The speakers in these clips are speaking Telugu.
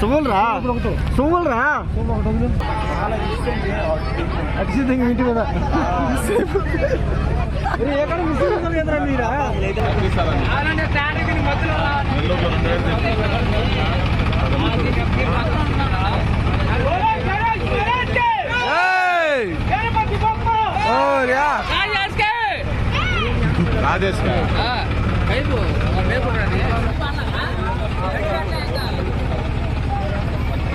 సుమల్రా సుమల్రా ఖచ్చితంగా ఇంటి కదా ఎక్కడ మిస్ కదరా మీరా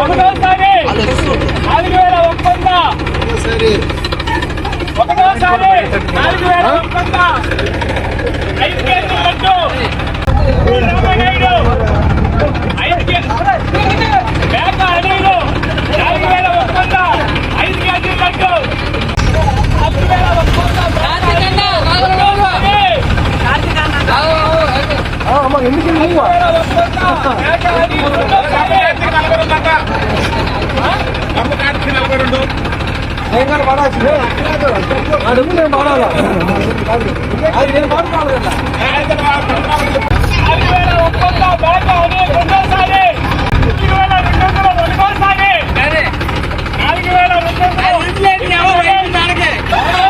ఒకటోసారి నాలుగు వేల ఒక్కొక్క ఒకటోసారి నాలుగు వేల ఐదు లడ్డు ఇరవై ఐదు ఐదు కేజీల బ్యాంక్ అనిలు నాలుగు వేల ఒక్కొక్క ఐదు కేజీల లడ్డు నాలుగు వేల ఒక్కొక్క ఎందుకు నువ్వు నేను ఆ డబ్బు నేను పడాలా? అది నేను పడుకోవాలి నాలుగు వేల మూడు వందలు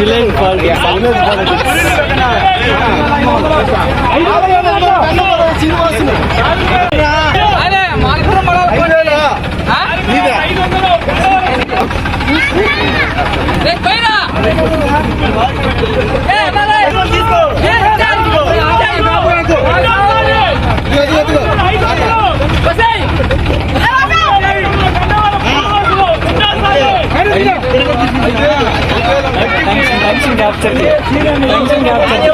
village politics village politics tension capture tension capture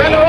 Hello.